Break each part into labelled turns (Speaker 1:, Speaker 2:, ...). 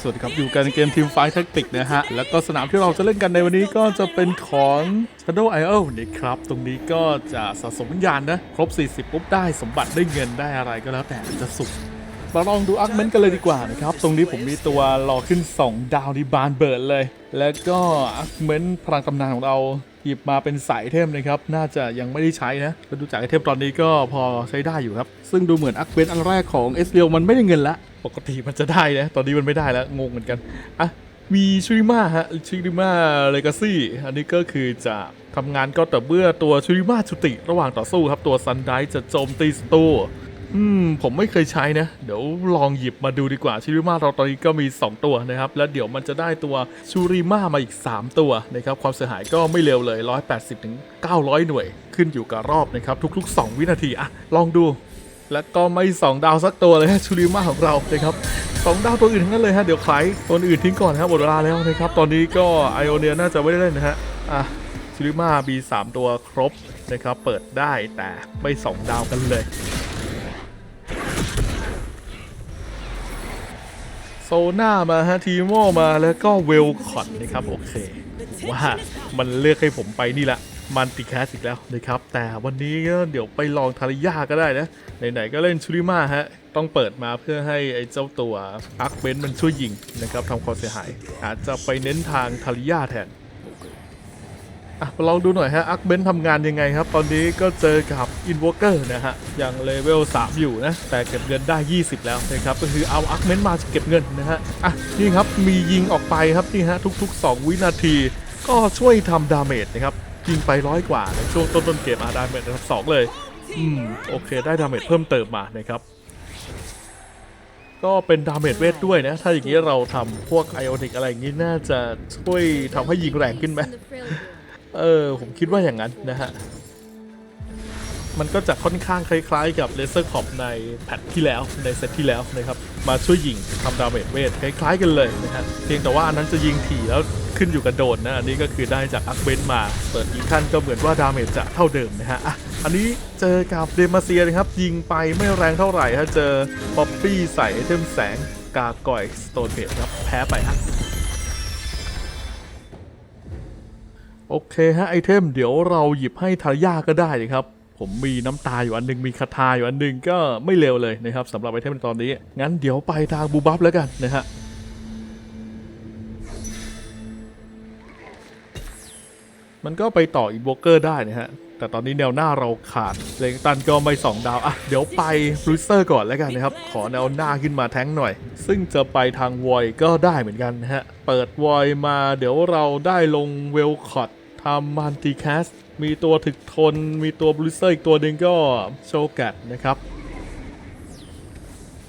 Speaker 1: สวัสดีครับ อยู่กันเกมทีมไฟท์แท็กติกนะฮะ แล้วก็สนามที่เราจะเล่นกันในวันนี้ก็จะเป็นของ Shadow Isle นะครับ ตรงนี้ก็จะสะสมวิญญาณนะ ครบ 40 ปุ๊บได้สมบัติได้เงินได้อะไรก็แล้วแต่จะสุ มาลองดูอาร์คเมนต์กันเลยดีกว่านะครับ ตรงนี้ผมมีตัวรอขึ้น 2 ดาวที่บานเบิร์ดเลย แล้วก็อาร์คเมนต์พลังตำนานของเราหยิบมาเป็นสายเทมนะครับ น่าจะยังไม่ได้ใช้นะแล้วดูจากไอเทมตอนนี้ก็พอใช้ได้อยู่ครับ ซึ่งดูเหมือนอาร์เมนต์อันแรกของเอสเรียวมันไม่ได้เงินละ ปกติมันจะได้นะ ตอนนี้มันไม่ได้แล้ว งงเหมือนกัน อะ มีชูริมาฮะ ชูริมาเลกาซี่ อันนี้ก็คือจะทำงานก็แต่เมื่อตัวชูริมาชุติ ระหว่างต่อสู้ครับ ตัวซันไดจะโจมตีศัตรู อืมผมไม่เคยใช้นะ เดี๋ยวลองหยิบมาดูดีกว่าชูริมาเราตอนนี้ก็มี 2 ตัวนะครับ แล้วเดี๋ยวมันจะได้ตัวชูริมามาอีก 3 ตัวนะครับ ความเสียหายก็ไม่เร็วเลย 180ถึง900 หน่วย ขึ้นอยู่กับรอบนะครับทุก ๆ 2 วินาทีอะลองดู แล้วก็ไม่สองดาวสักตัวเลยฮะชูริมาของเรานะครับสองดาวตัวอื่นทั้งนั้นเลยฮะเดี๋ยวใครตัวอื่นทิ้งก่อนครับหมดเวลาแล้วนะครับตอนนี้ก็ไอโอเนียน่าจะไม่ได้เล่นนะฮะอะชูริมามีสามตัวครบนะครับเปิดได้แต่ไม่สองดาวกันเลย โซน่ามาฮะทีโมมาแล้วก็เวลคอนนะครับ โอเค ว่ามันเลือกให้ผมไปนี่แหละมันติแคสอีกแล้วนะครับ แต่วันนี้ก็เดี๋ยวไปลองทาริยาก็ได้นะ ไหนๆก็เล่นชูริมาฮะ ต้องเปิดมาเพื่อให้ไอ้เจ้าตัวอาร์คเบนมันช่วยยิงนะครับทำความเสียหาย อาจจะไปเน้นทางทาริยาแทนอะลองดูหน่อยฮะอาร์คเบนทำงานยังไงครับ ตอนนี้ก็เจอกับ อินวอร์เกอร์นะฮะยังเลเวล 3 อยู่นะ แต่เก็บเงินได้ 20 แล้วนะครับก็คือเอาอาร์คเบนมาเก็บเงินนะฮะอะนี่ครับมียิงออกไปครับนี่ฮะทุก ๆ 2 วินาที ก็ช่วยทำดาเมจนะครับยิงไปร้อยกว่าในช่วงต้นๆเกมอาดาเมจนะครับสองเลยอืมโอเคได้ดาเมจเพิ่มเติมมานะครับก็เป็นดาเมจเวทด้วยนะ ถ้าอย่างนี้เราทำพวกไอออนิกอะไรอย่างนี้น่าจะช่วยทำให้ยิงแรงขึ้นไหมเออ ผมคิดว่าอย่างนั้นนะฮะ มันก็จะค่อนข้างคล้ายๆ กับเลเซอร์ขอบในแพทที่แล้วในเซตที่แล้วนะครับมาช่วยยิงทำดาเมจเวทคล้ายๆกันเลยนะฮะเพียงแต่ว่าอันนั้นจะยิงถี่แล้วขึ้นอยู่กับโดนนะอันนี้ก็คือได้จากอักเบนมาเปิดอีกขั้นก็เหมือนว่าดาเมจจะเท่าเดิมนะฮะอะอันนี้เจอกับเดมาเซียนะครับยิงไปไม่แรงเท่าไหร่ฮะเจอป๊อปปี้ใส่ไอเทมแสงกาก่อยสโตนเพจครับแพ้ไปฮะโอเคฮะไอเทมเดี๋ยวเราหยิบให้ทายาก็ได้นะครับ ผมมีน้ำตาอยู่อันหนึงมีคาถาอยู่อันหนึงก็ไม่เร็วเลยนะครับสำหรับไอเทมในตอนนี้ งั้นเดี๋ยวไปทางบูบัฟแล้วกันนะฮะมันก็ไปต่ออีโบเกอร์ได้นะฮะ แต่ตอนนี้แนวหน้าเราขาด เลงตันก็ไม่2ดาว อะ เดี๋ยวไปบรูเซอร์ก่อนแล้วกันนะครับ ขอแนวหน้าขึ้นมาแท้งหน่อย ซึ่งจะไปทางวอยก็ได้เหมือนกันนะฮะ เปิดวอยมาเดี๋ยวเราได้ลงเวลคอตทำมันติแคส มีตัวถึกทน มีตัวบรูเซอร์อีกตัวหนึ่งก็โชกัดนะครับ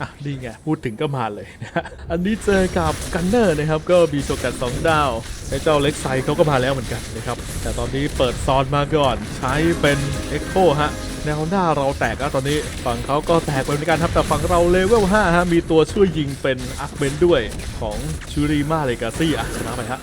Speaker 1: อะนี่ไงพูดถึงก็มาเลยนะฮะอันนี้เจอกับกันเนอร์นะครับ ก็มีโชกัด2ดาวไอ้เจ้าเล็กไซเขาก็มาแล้วเหมือนกันนะครับ แต่ตอนนี้เปิดซอนมาก่อน ใช้เป็นเอ็กโคฮะแนวหน้าเราแตกแล้วตอนนี้ฝั่งเขาก็แตกไปเหมือนกันครับแต่ฝั่งเราเลเวล5ฮะมีตัวช่วยยิงเป็นอาร์คเบนด้วยของชูริมาเลกาซี่อะชนะไปฮะ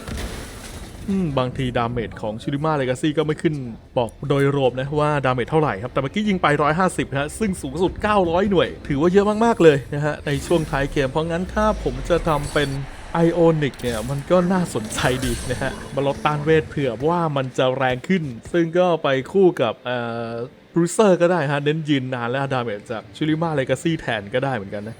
Speaker 1: อืมบางทีดาเมจของชูริมาเลกาซี่ก็ไม่ขึ้นบอกโดยรวมนะว่าดาเมจเท่าไหร่ครับ แต่เมื่อกี้ยิงไป 150ฮะซึ่งสูงสุด 900 หน่วย ถือว่าเยอะมาก ๆ เลยนะฮะ ในช่วงท้ายเกม เพราะงั้นถ้าผมจะทำเป็นไอโอนิกเนี่ย มันก็น่าสนใจดีนะฮะมาลดต้านเวทเผื่อว่ามันจะแรงขึ้น ซึ่งก็ไปคู่กับเอ่อบรูเซอร์ก็ได้ฮะ เน้นยืนนานและดาเมจจากชูริมาเลกาซี่แทนก็ได้เหมือนกันนะ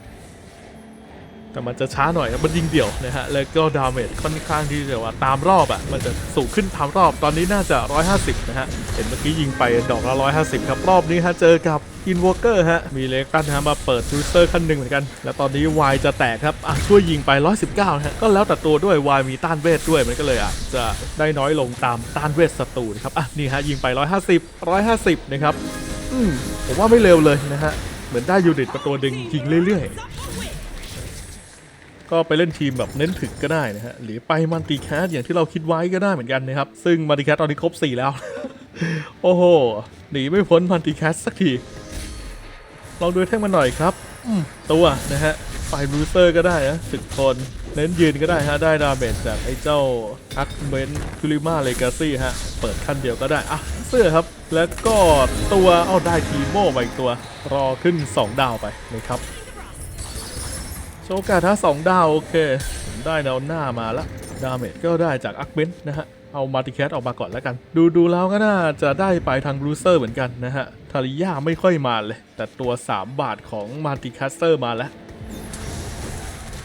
Speaker 1: แต่มันจะช้าหน่อยมันยิงเดี่ยวนะฮะ แล้วก็ดาเมจค่อนข้างที่จะว่าตามรอบอะ มันจะสูงขึ้นตามรอบ ตอนนี้น่าจะ 150 นะฮะ เห็นเมื่อกี้ยิงไปดอกละ 150 ครับ รอบนี้ฮะ เจอกับอินวอ k เกอร์ฮะ มีเลกันนะฮะมาเปิดทูสเตอร์ขั้นหนึ่งเหมือนกัน แล้วตอนนี้วายจะแตกครับ อะ ช่วยยิงไป 119นะฮะ ก็แล้วแต่ตัวด้วยวายมีต้านเวทด้วย มันก็เลยอะ จะได้น้อยลงตามต้านเวทศัตรูนะครับ อะ นี่ฮะ ยิงไป 150 150 นะครับ อืมผมว่าไม่เร็วเลยนะฮะ เหมือนได้ยูนิตประตัวดึงยิงเรื่อยๆ ก็ไปเล่นทีมแบบเน้นถึกก็ได้นะฮะหรือไปมัลติแคสอย่างที่เราคิดไว้ก็ได้เหมือนกันนะครับ ซึ่งมัลติแคสตอนนี้ครบ 4 แล้ว โอ้โหหนีไม่พ้นมัลติแคสสักที ลองดูแท่งมันหน่อยครับตัวนะฮะไปบรูเซอร์ก็ได้นะถึกทนเน้นยืนก็ได้ฮะ ได้ดาเมจจากไอ้เจ้าอักเมนคูลิมาเลกาซี่ฮะ เปิดขั้นเดียวก็ได้ อะ เสื้อครับ แล้วก็ตัว เอาได้ทีโม่ไปอีกตัว รอขึ้น 2 ดาวไปนะครับ โชกาถ้า2ดาวโอเค ได้แนวหน้ามาแล้วดาเมจก็ได้จากอักเมนนะฮะ เอามาติแคสออกมาก่อนแล้วกัน ดูดูแล้วก็น่าจะได้ไปทางบรูเซอร์เหมือนกันนะฮะ ทาริยาไม่ค่อยมาเลย แต่ตัว 3 บาทของมาติแคสเตอร์มาแล้ว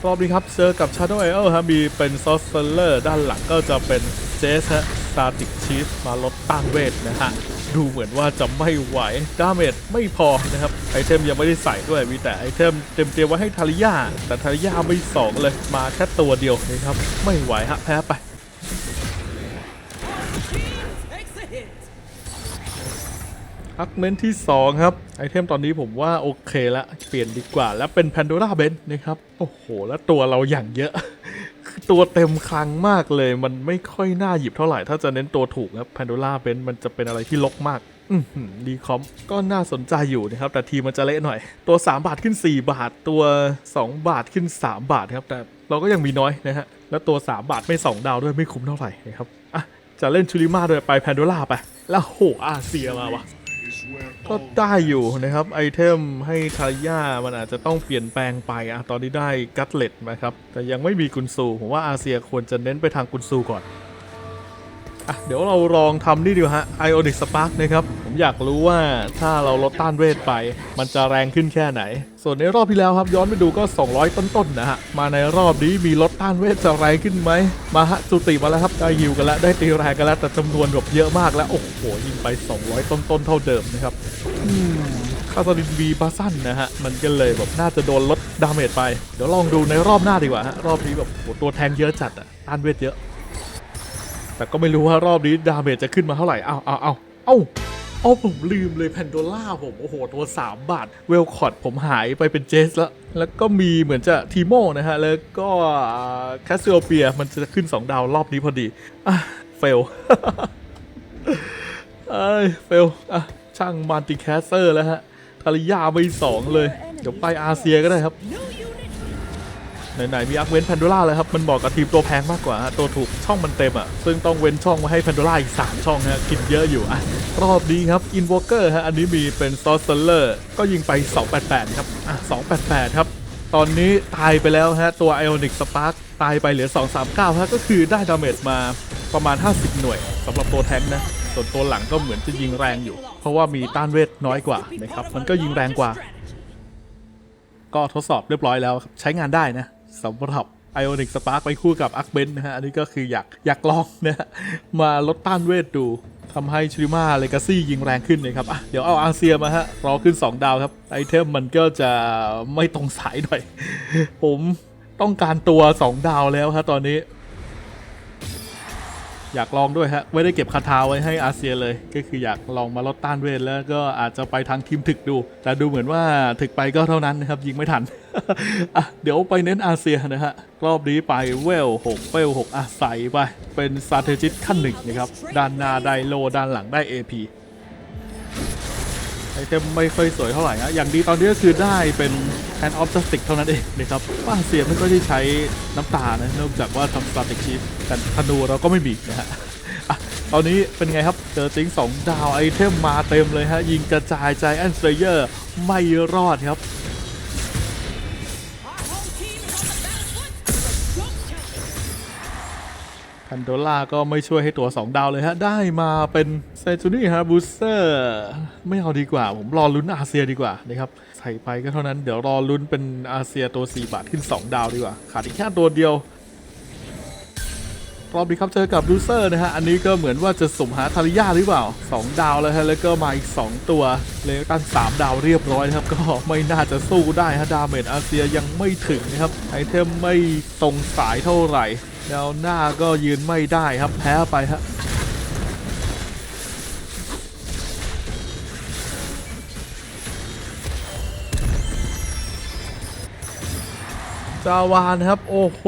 Speaker 1: รอบนี้ครับเจอกับ Shadow a อ l ฮะมีเป็นซอสเซอร์ด้านหลังก็จะเป็นเจสฮะซาติกชีฟมาลดต้านเวทนะฮะ ดูเหมือนว่าจะไม่ไหวดาเมจไม่พอนะครับไอเทมยังไม่ได้ใส่ด้วยมีแต่ไอเทมเต็มเตรียมไว้ให้ทาริยาแต่ทาริยาไม่สองเลยมาแค่ตัวเดียวนะครับ ไม่ไหวฮะแพ้ไปอักเมนที่ 2 ครับ ไอเทมตอนนี้ผมว่าโอเคละ เปลี่ยนดีกว่า แล้วเป็น Pandora b e n นนะครับ โอ้โห แล้วตัวเราอย่างเยอะ ตัวเต็มคลังมากเลย มันไม่ค่อยน่าหยิบเท่าไหร่ ถ้าจะเน้นตัวถูกครับ Pandora b e n มันจะเป็นอะไรที่ลกมากอือหือดีคอมก็น่าสนใจอยู่นะครับ แต่ทีมันจะเละหน่อย ตัว 3 บาทขึ้น 4 บาท ตัว 2 บาทขึ้น 3 บาทครับ แต่เราก็ยังมีน้อยนะฮะ แล้วตัว 3 บาทไม่ 2 ดาวด้วยไม่คุ้มเท่าไหร่นะครับอะจะเล่นชูริมาด้วยไปแพนโดล่าไป แล้วโหอาเซียมาวะ ก็ได้อยู่นะครับ ไอเทมให้ทาย่ามันอาจจะต้องเปลี่ยนแปลงไปอะตอนนี้ได้กัตเลตนะครับ แต่ยังไม่มีกุนซู ผมว่าอาเซียควรจะเน้นไปทางกุนซูก่อน อะเดี๋ยวเราลองทำนี่ดีกว่าฮะไอโอนิกสปาร์กนะครับ ผมอยากรู้ว่าถ้าเราลดต้านเวทไป มันจะแรงขึ้นแค่ไหน ส่วนในรอบที่แล้วครับย้อนไปดูก็ 200 ต้นๆนะฮะ มาในรอบนี้มีลดต้านเวทจะแรงขึ้นไหม มาฮะจุติมาแล้วครับ ได้ฮิวกันแล้ว ได้ตีแรงกันแล้ว แต่จำนวนแบบเยอะมากแล้ว โอ้โห ยิงไป 200 ต้นๆ เท่าเดิมนะครับอืมคาซาดินบีบาซันนะฮะ มันก็เลยแบบน่าจะโดนลดดาเมจไป เดี๋ยวลองดูในรอบหน้าดีกว่าฮะ รอบนี้แบบโหตัวแทงเยอะจัดอะต้านเวทเยอะ แต่ก็ไม่รู้ว่ารอบนี้ดาเมจจะขึ้นมาเท่าไหร่ เอาเอาเอาเอาเอาผมลืมเลยแพนโดล่าผมโอ้โหตัว 3 บาท เวลคอร์ดผมหายไปเป็นเจสแล้ว แล้วก็มีเหมือนจะทีโมนะฮะ แล้วก็แคสเซโอเปียมันจะขึ้น 2 ดาวรอบนี้พอดี อะ เฟลเอ้ยเฟลอะ ช่างมันติแคสเซอร์แล้วฮะทาริยาไปสองเลย เดี๋ยวไปอาเซียก็ได้ครับ ไหนๆมีอาร์คเว้นแพนโดล่าเลยครับ มันบอกกับทีมตัวแพงมากกว่า ตัวถูกช่องมันเต็มอะ ซึ่งต้องเว้นช่องมาให้แพนโดล่าอีก 3 ช่องฮะกินเยอะอยู่อะรอบนี้ครับอินวอเกอร์ฮะอันนี้มีเป็นซอสเซเลอร์ก็ยิงไป 288 ครับอะ288 ครับตอนนี้ตายไปแล้วฮะ ตัวไอออนิกสปาร์กตายไปเหลือ 239 ฮะ ก็คือได้ดาเมจมาประมาณ 50 หน่วยสำหรับตัวแทงนะ ส่วนตัวหลังก็เหมือนจะยิงแรงอยู่ เพราะว่ามีต้านเวทน้อยกว่านะครับ มันก็ยิงแรงกว่า ก็ทดสอบเรียบร้อยแล้วครับใช้งานได้นะ สำหรับ Ionic Spark ไปคู่กับ a r c b e n นะฮะ อันนี้ก็คืออยากอยากลองนะฮะ มาลดต้านเวทดูทำให้ชิริมาเลกาซี่ยิงแรงขึ้นนะครับอะเดี๋ยวเอาอาเซียมาฮะ รอขึ้น 2 ดาวครับ ไอเทมมันก็จะไม่ตรงสายหน่อย ผมต้องการตัว 2 ดาวแล้วครับตอนนี้ อยากลองด้วยฮะไม่ได้เก็บคาถาไว้ให้อาเซียเลย ก็คืออยากลองมาลดต้านเวทแล้วก็อาจจะไปทางทีมถึกดู แต่ดูเหมือนว่าถึกไปก็เท่านั้นนะครับยิงไม่ทันเดี๋ยวไปเน้นอาเซียนะฮะรอบนี้ไปเวลหกเวล6อะใส่ไป เป็นซาเทจิตขั้นหนึ่งนะครับด้านหน้าได้โลด้านหลังได้ AP ไอเทมไม่ค่อยสวยเท่าไหร่นะอย่างดีตอนนี้ก็คือได้เป็น Hand of Justice เท่านั้นเองนะครับว่าเสียไม่ค่อยได้ใช้น้ำตานะนอกจากว่าทำ Static Shift แต่ธนูเราก็ไม่มีนะฮะตอนนี้เป็นไงครับ เจอติงสองดาวไอเทมมาเต็มเลยฮะ ยิงกระจายใจแอนสเตเยอร์ไม่รอดครับ พันโดล่าก็ไม่ช่วยให้ตัว 2 ดาวเลยฮะ ได้มาเป็นเซจูนี่ฮะบูสเตอร์ไม่เอาดีกว่า ผมรอลุ้นอาเซียดีกว่านะครับใส่ไปก็เท่านั้นเดี๋ยวรอลุ้นเป็นอาเซียตัว 4 บาทขึ้น 2 ดาวดีกว่า ขาดอีกแค่ตัวเดียว รอบนี้ครับเจอกับลูเซอร์นะฮะ อันนี้ก็เหมือนว่าจะสมหาทาริยาหรือเปล่า 2 ดาวแล้วฮะแล้วก็มาอีก 2 ตัวเลยตัน3ดาวเรียบร้อยนะครับ ก็ไม่น่าจะสู้ได้ฮะดาเมจอาเซียยังไม่ถึงนะครับไอเทมไม่ตรงสายเท่าไหร่ แนวหน้าก็ยืนไม่ได้ครับแพ้ไปฮะ จาวานครับ โอ้โห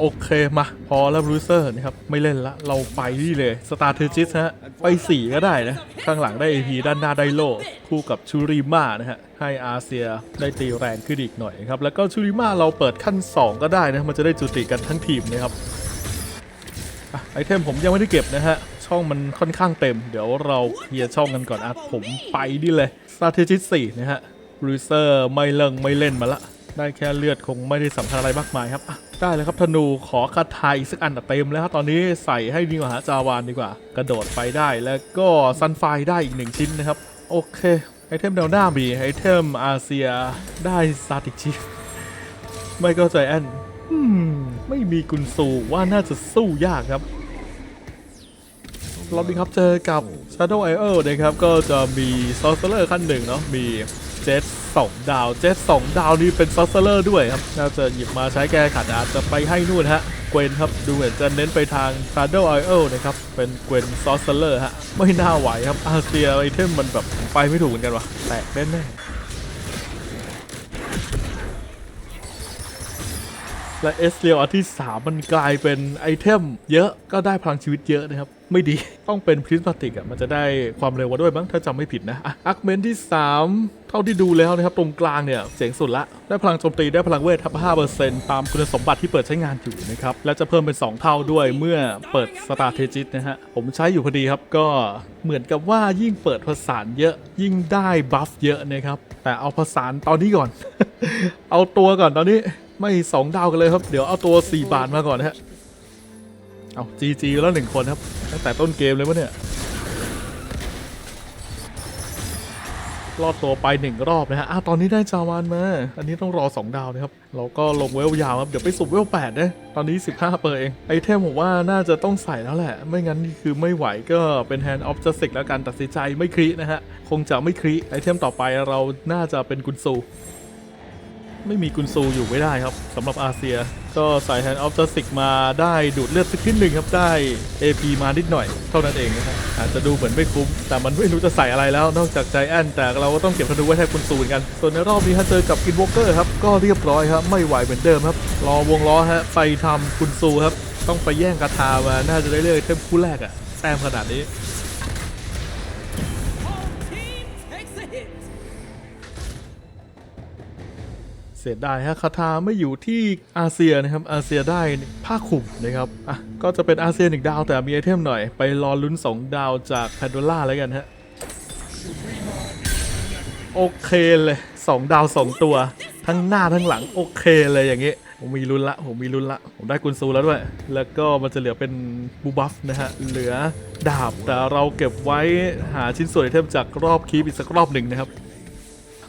Speaker 1: โอเคมา พอแล้วบรูเซอร์นะครับ ไม่เล่นละ เราไปนี่เลยสตาร์เทจิสฮะ ไป 4 ก็ได้นะ ข้างหลังได้ AP ด้านหน้าได้โล คู่กับชูริมานะฮะ ให้อาเซียได้ตีแรงขึ้นอีกหน่อยครับ แล้วก็ชูริมาเราเปิดขั้น 2 ก็ได้นะ มันจะได้จุติกันทั้งทีมนะครับอไอเทมผมยังไม่ได้เก็บนะฮะ ช่องมันค่อนข้างเต็ม เดี๋ยวเราเคลียร์ช่องกันก่อนอะผมไปดิเลย strategist 4นะฮะ bruiser ไม่เลิงไม่เล่นมาละ ได้แค่เลือดคงไม่ได้สำคัญอะไรมากมายครับ ได้เลยครับธนูขอคาถายอีกสักอันเต็มแล้วครับตอนนี้ใส่ให้ดีกว่าฮะจาวานดีกว่า กระโดดไปได้แล้วก็ซันไฟได้อีกหนึ่งชิ้นนะครับ โอเค ไอเทมแนวหน้ามีไอเทมอาเซียได้ซาติชิฟไม่ก็ใจแอนไม่มีกุนซูว่าน่าจะสู้ยากครับรอบนี้ครับเจอกับ Shadow i o นะครับก็จะมี Sorcerer ขั้นหนึ่งเนาะมีเจ็ต สองดาวเจ็ตสองดาวนี่เป็นซัสเซอร์ด้วยครับน่าจะหยิบมาใช้แก้ขัดอาจจะไปให้นู่นฮะเกวนครับดูเหมือนจะเน้นไปทางซาร์เดลไอเอลนะครับเป็นเกวนซอสเซอร์ฮะไม่น่าไหวครับอาเซียไอเทมมันแบบไปไม่ถูกเหมือนกันวะแตกแน่ๆ และเอสเรียวอันที่ 3 มันกลายเป็นไอเทมเยอะก็ได้พลังชีวิตเยอะนะครับ ไม่ดีต้องเป็นพริสมาติกอะมันจะได้ความเร็วกว่าด้วยมั้งถ้าจำไม่ผิดนะอะอาร์คเมนที่ 3 เท่าที่ดูแล้วนะครับ ตรงกลางเนี่ยเจ๋งสุดละ ได้พลังโจมตีได้พลังเวททับ5%ตามคุณสมบัติที่เปิดใช้งานอยู่นะครับ และจะเพิ่มเป็น 2 เท่าด้วยเมื่อเปิดสตาร์เทจิตนะฮะ ผมใช้อยู่พอดีครับก็เหมือนกับว่ายิ่งเปิดผสานเยอะยิ่งได้บัฟเยอะนะครับแต่เอาผสานตอนนี้ก่อน เอาตัวก่อนตอนนี้ ไม่ 2 ดาวกันเลยครับ เดี๋ยวเอาตัว 4 บาทมาก่อนนะฮะ เอาจีจีแล้วหนึ่งคนครับ ตั้งแต่ต้นเกมเลยวะเนี่ย รอดตัวไปหนึ่งรอบนะฮะอ้าวตอนนี้ได้จาวานมา อันนี้ต้องรอ 2 ดาวนะครับ เราก็ลงเวลยาวครับ เดี๋ยวไปสุบเวล8นะ ตอนนี้ 15 เปอร์เอง ไอเทมผมว่าน่าจะต้องใส่แล้วแหละ ไม่งั้นนี่คือไม่ไหวก็เป็น Hand of Justice แล้วกันตัดสินใจไม่ครินะฮะ คงจะไม่คริไอเทมต่อไปเราน่าจะเป็นกุนซู ไม่มีกุนซูอยู่ไม่ได้ครับสำหรับอาเซีย ก็ใส่ Hand of Justice มาได้ดูดเลือดสักนิดหนึ่งครับได้ AP มานิดหน่อย เท่านั้นเองนะครับอาจจะดูเหมือนไม่คุ้ม แต่มันไม่รู้จะใส่อะไรแล้วนอกจากใจแอนแต่เราก็ต้องเก็บธนูไว้แทนกุนซูเหมือนกัน ส่วนในรอบนี้ฮะเจอกับอินวอเกอร์ครับก็เรียบร้อยครับไม่ไหวเหมือนเดิมครับรอวงล้อฮะไปทำกุนซูครับต้องไปแย่งกระทามาน่าจะได้เลือกเทมคู่แรกอะแต้มขนาดนี้ เสียดายฮะคาถาไม่อยู่ที่อาเซียนะครับ อาเซียได้ผ้าคลุมนะครับอะก็จะเป็นอาเซียหนึ่งดาวแต่มีไอเทมหน่อย ไปรอลุ้น 2 ดาวจากแพนโดล่าแล้วกันฮะโอเคเลย 2 ดาว 2 ตัว ทั้งหน้าทั้งหลังโอเคเลยอย่างงี้ผมมีลุ้นละผมมีลุ้นละ ผมได้กุนซูแล้วด้วย แล้วก็มันจะเหลือเป็นบูบัฟนะฮะ เหลือดาบแต่เราเก็บไว้หาชิ้นส่วนไอเทมจากรอบคีปอีกสักรอบหนึ่งนะครับ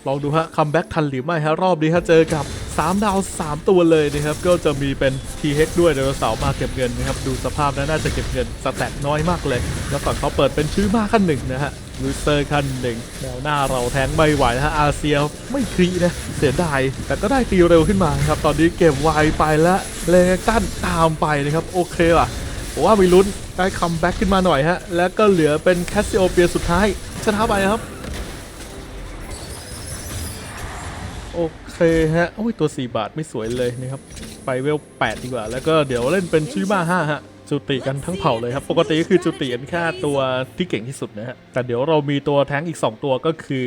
Speaker 1: ลองดูฮะคัมแบ็กทันหรือไม่ฮะรอบนี้ฮะเจอกับ 3 ดาว 3 ตัวเลยนะครับ ก็จะมีเป็น t h ด้วยไดโนเสาร์มาเก็บเงินนะครับ ดูสภาพแล้วน่าจะเก็บเงินสแต็กน้อยมากเลย แล้วฝั่งเขาเปิดเป็นชื่อมาขั้นหนึ่งนะฮะลูเซอร์ขั้นหนึ่งแนวหน้าเราแทงไม่ไหวนะฮะอาเซียไม่ครีนะ เสียดาย แต่ก็ได้ตีเร็วขึ้นมาครับ ตอนนี้เก็บไวไปแล้วเลงตันตามไปนะครับโอเคว่ะผมว่ามีลุ้นได้คัมแบ็กขึ้นมาหน่อยฮะแล้วก็เหลือเป็นแคสซิโอเปียสุดท้ายชนะไปครับ โอเคฮะโอ้ยตัว 4 บาทไม่สวยเลยนะครับ ไปเวล 8 ดีกว่า แล้วก็เดี๋ยวเล่นเป็นชิมา5ฮะจุติกันทั้งเผ่าเลยครับ ปกติก็คือจุติกันแค่ตัวที่เก่งที่สุดนะฮะ แต่เดี๋ยวเรามีตัวแท้งอีก 2 ตัวก็คือ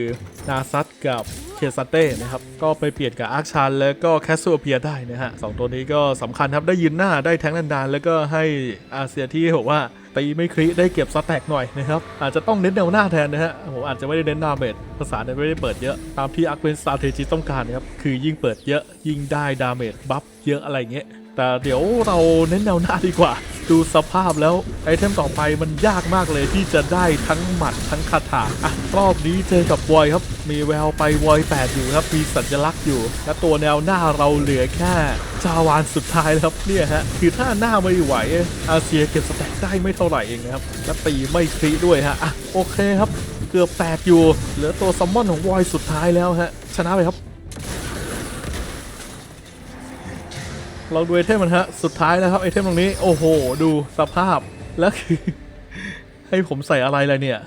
Speaker 1: นาซัตกับเคซัตเต้นะครับ ก็ไปเปลี่ยนกับอาร์คชันแล้วก็แคสซูเพียได้นะฮะสองตัวนี้ก็สำคัญครับได้ยืนหน้าได้แท้งนานๆแล้วก็ให้อาเซียที่บอกว่า ตีไม่คลิได้เก็บสแต็กหน่อยนะครับ อาจจะต้องเน้นแนวหน้าแทนนะฮะผมอาจจะไม่ได้เน้นดาเมจภาษาเนี่ยไม่ได้เปิดเยอะตามที่อาร์คเวนสตาร์เทจิต้องการนะครับคือยิ่งเปิดเยอะยิ่งได้ดาเมจบัฟเยอะอะไรเงี้ยแต่เดี๋ยวเราเน้นแนวหน้าดีกว่า ดูสภาพแล้วไอเทมต่อไปมันยากมากเลยที่จะได้ทั้งหมัดทั้งคาถาอะรอบนี้เจอกับวอยครับ มีแววไปวอย8อยู่ครับ มีสัญลักษณ์อยู่ และตัวแนวหน้าเราเหลือแค่จาวานสุดท้ายแล้วครับเนี่ยฮะคือถ้าหน้าไม่ไหวอาเซียเก็บสแต็กได้ไม่เท่าไหร่เองนะครับ และตีไม่คลีด้วยฮะอะโอเคครับ เกือบแตกอยู่ เหลือตัวซัมมอนของวอยสุดท้ายแล้วฮะชนะไปครับ ลองดูไอเทมมันฮะ สุดท้ายแล้วครับไอเทมตรงนี้ โอ้โห ดูสภาพ แล้วคือ ให้ผมใส่อะไรเลยเนี่ย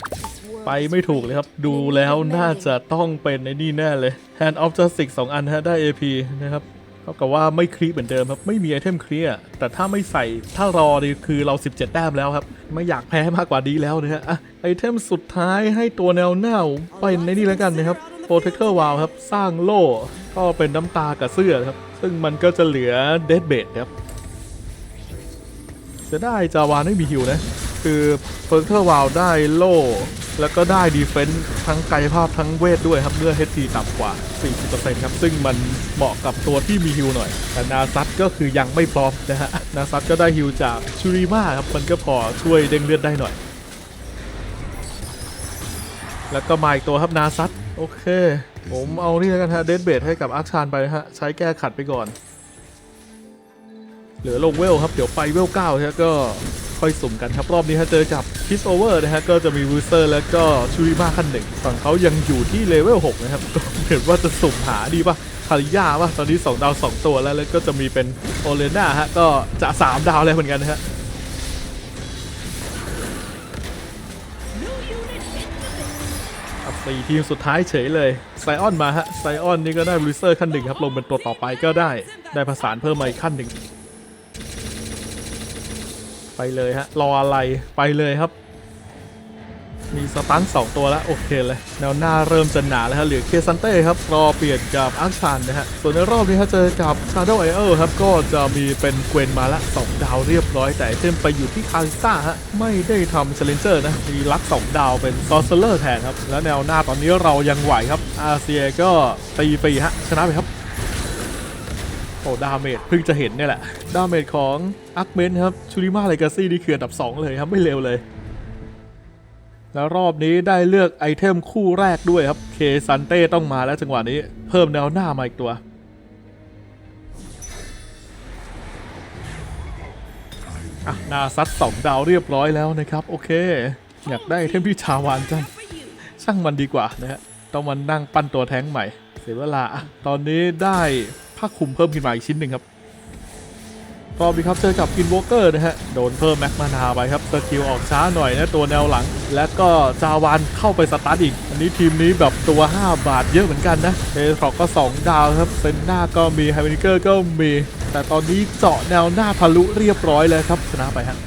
Speaker 1: ไปไม่ถูกเลยครับ ดูแล้วน่าจะต้องเป็นไอ้นี่แน่เลย Hand of Justice 2 อันฮะ ได้ AP นะครับก็ท่ากับว่าไม่คลีเหมือนเดิมครับ ไม่มีไอเทมเคลียร์แต่ถ้าไม่ใส่ถ้ารอนี่คือเรา 17 แต้มแล้วครับ ไม่อยากแพ้มากกว่านี้แล้วนะฮะไอเทมสุดท้ายให้ตัวแนวหน้าไปในนี่แล้วกันนะครับ Protector w a l ครับ สร้างโล่ก็เป็นน้ำตากับเสื้อครับ ซึ่งมันก็จะเหลือเดดเบดครับจะได้จาวานไม่มีฮิวนะ คือ Protector w a l ได้โล่ แล้วก็ได้ดีเฟนส์ทั้งกายภาพทั้งเวทด้วยครับเมื่อ HP ต่ำกว่า 40%ครับ ซึ่งมันเหมาะกับตัวที่มีฮิวหน่อย แต่นาซัตก็คือยังไม่พร้อมนะฮะ นาซัตก็ได้ฮิวจากชูริมาครับ มันก็พอช่วยเด้งเลือดได้หน่อย แล้วก็มาอีกตัวครับนาซัตโอเค ผมเอานี่แล้วกันฮะเดดเบดให้กับอาร์ชานไปฮะ ใช้แก้ขัดไปก่อน เหลือลงเวลครับ เดี๋ยวไปเวล9ฮะก็ค่อยสุ่มกันครับ รอบนี้ฮะเจอกับพิสโอเวอร์นะฮะ ก็จะมีวูเซอร์แล้วก็ชูริมาขั้นหนึ่งฝั่งเขายังอยู่ที่เลเวล6นะครับก็เห็นว่าจะสุ่มหาดีป่ะคาริยาป่ะตอนนี้ 2 ดาว 2 ตัวแล้วแล้วก็จะมีเป็นโอเลน่าฮะก็จะ 3 ดาวแล้วเหมือนกันนะฮะ ตีทีมสุดท้ายเฉยเลยไซออนมาฮะไซออนนี่ก็ได้บริเซอร์ขั้นหนึ่งครับ ลงเป็นตัวต่อไปก็ได้ ได้ผสานเพิ่มมาอีกขั้นหนึ่ง ไปเลยฮะ รออะไร ไปเลยครับ มีสตันสองตัวแล้วโอเคเลยแนวหน้าเริ่มจะหนาแล้วฮะเหลือเคซันเต้ครับรอเปลี่ยนกับอาร์ชันนะฮะส่วนในรอบนี้ฮะเจอกับ Shadow i อ l ครับก็จะมีเป็นเกวนมาละ2ดาวเรียบร้อย แต่เทมไปอยู่ที่คาริซ่าฮะไม่ได้ทำเชลเลนเจอร์นะมีลัก2ดาวเป็นซอสเซอร์แทนครับและแนวหน้าตอนนี้เรายังไหวครับอาเซียก็ตีฟรีฮะชนะไปครับโอ้ดาเมจเพิ่งจะเห็นเนี่ยแหละ ดาเมจของอักเมนครับชูริมาเลกาซี่นี่คืออันดับ 2 เลยครับ ไม่เร็วเลย แล้วรอบนี้ได้เลือกไอเทมคู่แรกด้วยครับ เคซันเต้ต้องมาแล้วจังหวะนี้ เพิ่มแนวหน้ามาอีกตัว อะ นาซัดสองดาวเรียบร้อยแล้วนะครับ โอเค อยากได้ไอเทมพี่ชาวานจัง ช่างมันดีกว่านะฮะ ต้องมานั่งปั้นตัวแท้งใหม่ เสียเวลา ตอนนี้ได้ผ้าคลุมเพิ่มขึ้นมาอีกชิ้นหนึ่งครับ รอบนี้ครับเจอกับกินวอเกอร์นะฮะโดนเพิ่มแม็กมานาไปครับสกิลออกช้าหน่อยนะตัวแนวหลัง และก็จาวานเข้าไปสตาร์ทอีก อันนี้ทีมนี้แบบตัว 5 บาทเยอะเหมือนกันนะเอทรอกก็ 2 ดาวครับเซนหน้าก็มีไฮเวนิเกอร์ก็มี แต่ตอนนี้เจาะแนวหน้าทะลุเรียบร้อยเลยครับชนะไปฮะ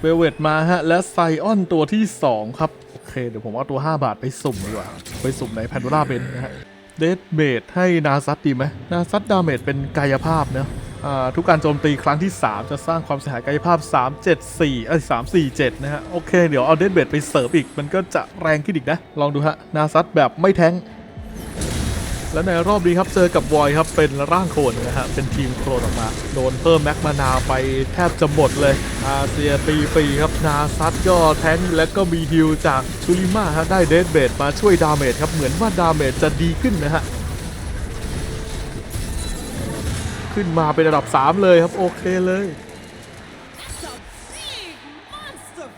Speaker 1: เวเวตมาฮะและไซออนตัวที่ 2 ครับ โอเค เดี๋ยวผมเอาตัว 5 บาทไปสุ่มดีกว่า ไปสุ่มในแพนโดราเบนนะฮะ เดดเบดให้นาซัตดีไหมนาซัตดาเมจเป็นกายภาพเนะอ่าทุกการโจมตีครั้งที่ 3 จะสร้างความเสียหายกายภาพ 374เอ้ย347 นะฮะ โอเค เดี๋ยวเอาเดดเบดไปเสริมอีก มันก็จะแรงขึ้นอีกนะ ลองดูฮะ นาซัตแบบไม่แท้ง และในรอบนี้ครับเจอกับวอยครับเป็นร่างโคลนนะฮะเป็นทีมโคลนออกมาโดนเพิ่มแม็กมานาไปแทบจะหมดเลยอาเซียตีฟรีครับนาซัตก็แทงและก็มีฮิลจากชูริมาฮะได้เดดเบดมาช่วยดาเมจครับเหมือนว่าดาเมจจะดีขึ้นนะฮะขึ้นมาเป็นระดับ 3 เลยครับ โอเคเลย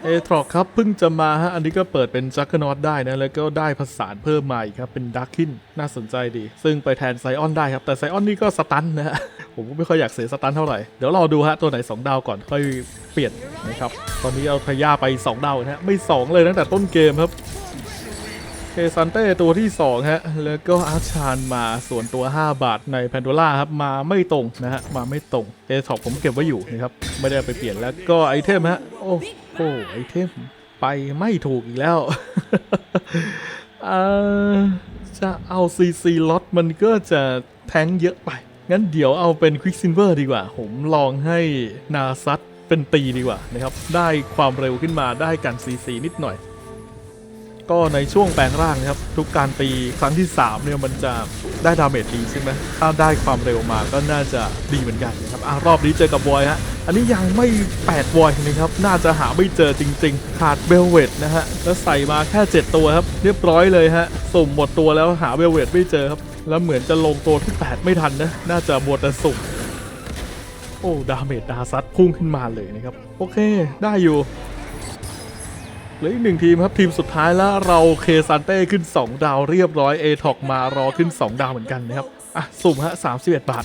Speaker 1: เอทรอกครับเพิ่งจะมาฮะ อันนี้ก็เปิดเป็นจักรนอตได้นะ แล้วก็ได้ผสานเพิ่มมาอีกครับ เป็นดักคินน่าสนใจดี ซึ่งไปแทนไซออนได้ครับ แต่ไซออนนี่ก็สตันนะฮะ ผมก็ไม่ค่อยอยากเสียสตันเท่าไหร่ เดี๋ยวรอดูฮะ ตัวไหน 2 ดาวก่อนค่อยเปลี่ยนนะครับ ตอนนี้เอาพยาไป 2 ดาวนะฮะ ไม่ 2 เลยตั้งแต่ต้นเกมครับเคซันเต้ตัวที่ 2 ฮะ แล้วก็อาร์ชานมาส่วนตัว 5 บาทในแพนโดล่าครับ มาไม่ตรงนะฮะ มาไม่ตรงเอท็อปผมเก็บไว้อยู่นะครับ ไม่ได้ไปเปลี่ยนแล้วก็ไอเทมฮะ อ้โหไอเทมไปไม่ถูกอีกแล้วเออจะเอาซีซีล็อตมันก็จะแทงเยอะไป งั้นเดี๋ยวเอาเป็นควิกซินเวอร์ดีกว่า ผมลองให้นาซัตเป็นตีดีกว่านะครับ ได้ความเร็วขึ้นมาได้การซีซีนิดหน่อย ก็ในช่วงแปลงร่างนะครับ ทุกการตีครั้งที่ 3 เนี่ยมันจะได้ดาเมจดีใช่ไหมถ้าได้ความเร็วมาก็น่าจะดีเหมือนกันนะครับอะรอบนี้เจอกับวอยฮะอันนี้ยังไม่8วอยนะครับ น่าจะหาไม่เจอจริง ๆ ขาดเบลเวตนะฮะแล้วใส่มาแค่ 7 ตัวครับ เรียบร้อยเลยฮะสุ่มหมดตัวแล้วหาเบลเวตไม่เจอครับแล้วเหมือนจะลงตัวที่ 8 ไม่ทันนะน่าจะมัวแต่สุ่มโอ้ดาเมจดาซัดพุ่งขึ้นมาเลยนะครับ โอเค ได้อยู่ หลืออีกหนึ่งทีมครับทีมสุดท้ายแล้วเราเคซันเต้ขึ้น 2 ดาวเรียบร้อยเอทอกมารอขึ้น 2 ดาวเหมือนกันนะครับ อะ สุ่มฮะ31บาท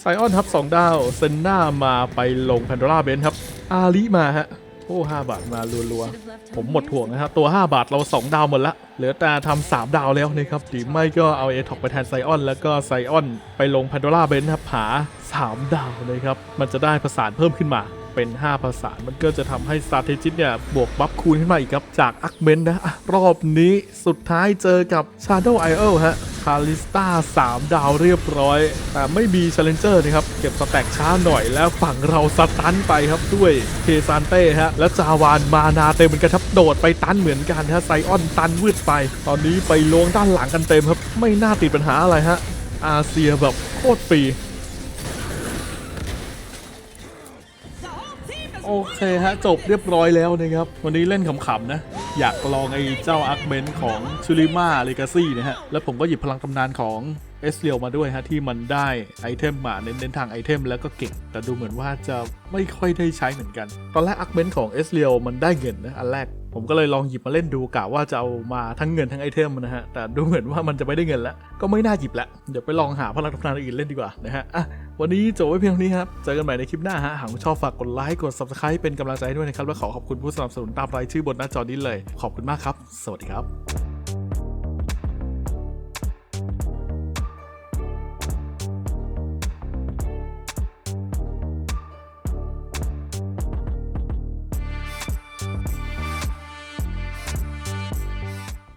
Speaker 1: ไซออนครับ2ดาว เซนน่ามาไปลงแพนโดราเบนครับ อาลิมาฮะโอ้5บาทมารัวๆ ผมหมดห่วงนะครับ ตัว 5 บาทเรา 2 ดาวหมดละ เหลือแต่ทำ3ดาวแล้วนะครับหรือไม่ก็เอาเอท็อกไปแทนไซออน แล้วก็ไซออนไปลงแพนโดล่าเบนครับหา3 ดาวนะครับ มันจะได้ประสานเพิ่มขึ้นมา เป็น5ประสามันก็จะทำให้สตาร์เทจิเนี่ย บวกบัฟคูณขึ้นมาอีกครับ จากอักเมนนะรอบนี้สุดท้ายเจอกับ Shadow i o ฮะคาลิสตา3 ดาวเรียบร้อย แต่ไม่มี Challenger นะครับ เก็บสแต็กช้าหน่อยแล้วฝั่งเราสตันไปครับด้วยเคซานเต้ฮะและจาวานมานาเต็มเหมือนกันครับโดดไปตันเหมือนกันฮะไซออนตันวืดไป ตอนนี้ไปลวงด้านหลังกันเต็มครับ ไม่น่าติดปัญหาอะไรฮะอาเซียแบบโคตรฟรี โอเคฮะ จบเรียบร้อยแล้วนะครับ วันนี้เล่นขำๆนะ อยากลองไอ้เจ้าอาร์คเมนของชูริมาเลกาซี่นะฮะ แล้วผมก็หยิบพลังตำนานของ เอสเรียวมาด้วยฮะที่มันได้ไอเทมมาเน้นๆทางไอเทมแล้วก็เก่ง แต่ดูเหมือนว่าจะไม่ค่อยได้ใช้เหมือนกัน ตอนแรกอาร์คเมนของเอสเรียวมันได้เงินนะอันแรก ผมก็เลยลองหยิบมาเล่นดูกะว่าจะเอามาทั้งเงินทั้งไอเทมนะฮะแต่ดูเหมือนว่ามันจะไม่ได้เงินแล้ว ก็ไม่น่าหยิบละเดี๋ยวไปลองหาพลังตำนานอื่นเล่นดีกว่านะฮะอะวันนี้จบไว้เพียงเท่านี้ครับเจอกันใหม่ในคลิปหน้าฮะหากชอบฝากกดไลค์กด subscribe เป็นกำลังใจให้ด้วยนะครับและขอขอบคุณผู้สนับสนุนตามรายชื่อบนหน้าจอนี้เลย ขอบคุณมากครับ สวัสดีครับ